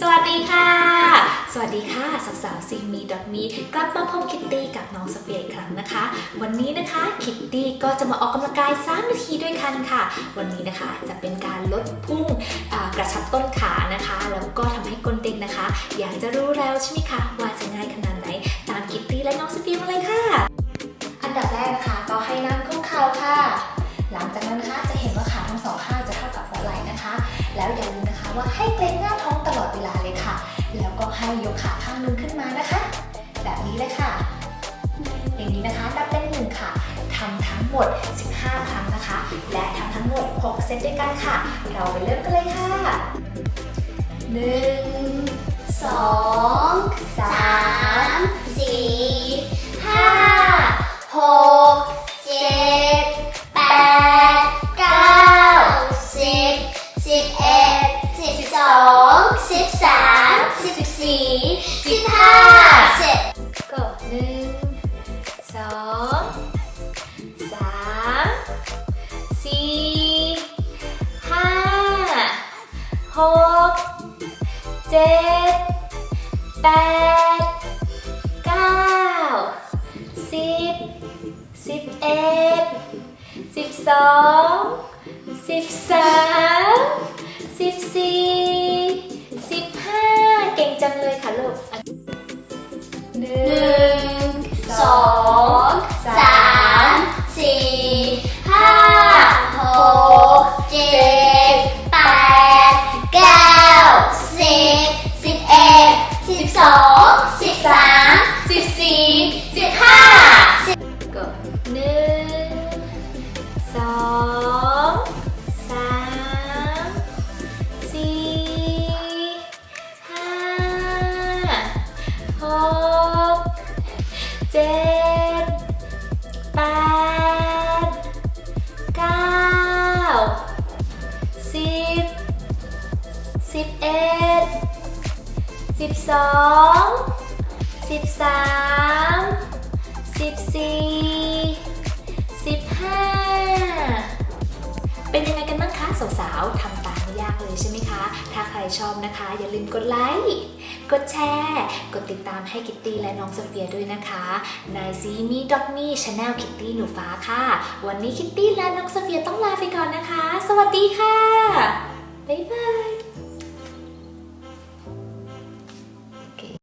สวัสดีค่ะ สวัสดีค่ะสาวสาวซีมีดอทมีกลับมาพบคิตตี้กับน้องสเปียร์อีกครั้งนะคะ วันนี้นะคะคิตตี้ก็จะมาออกกำลังกาย 3 นาทีด้วยกันค่ะ วันนี้นะคะจะเป็นการลดพุ่งกระชับต้นขานะคะแล้วก็ทำให้ก้นเด้งนะคะ อยากจะรู้แล้วใช่ไหมคะว่าจะง่ายขนาดไหนตามคิตตี้และน้องสเปีย ว่าให้เกรงหน้าท้องตลอดเวลาเลยค่ะ แล้วก็ให้ยกขาข้างนึงขึ้นมานะคะ แบบนี้เลยค่ะ อย่างนี้นะคะนับเป็นหนึ่งค่ะทำทั้งหมด 15 ครั้งนะคะ และทำทั้งหมด 6 เซตด้วยกันค่ะ เราไปเริ่มกันเลยค่ะ 1 สี่สิบห้าเสิบก็หนึ่งสองสามสี่ห้าหกเจ็ดแปดเก้าสิบสิบเอ็ดสิบสองสิบสาม หนึ่งงสองสามสี่ห้าหกเจ็ดแปดเก้าสิบสิบเอ็ดสิบสองสิบสามสิบสี่สิบห้าสิบก็หนึ่งสอง ดแปดเก้าสิบสิบเอ็ดสิบสองสิบสามสิบสี่สิบห้าเป็นยังไงกันบ้าง สาวๆทำตามไม่ยากเลยใช่ไหมคะ ถ้าใครชอบนะคะ อย่าลืมกดไลค์ กดแชร์ กดติดตามให้กิตตี้และน้องโซเฟียด้วยนะคะในซีมีด็อกมี่ชาแนลคิตตี้หนูฟ้าค่ะ วันนี้คิตตี้และน้องโซเฟียต้องลาไปก่อนนะคะ สวัสดีค่ะ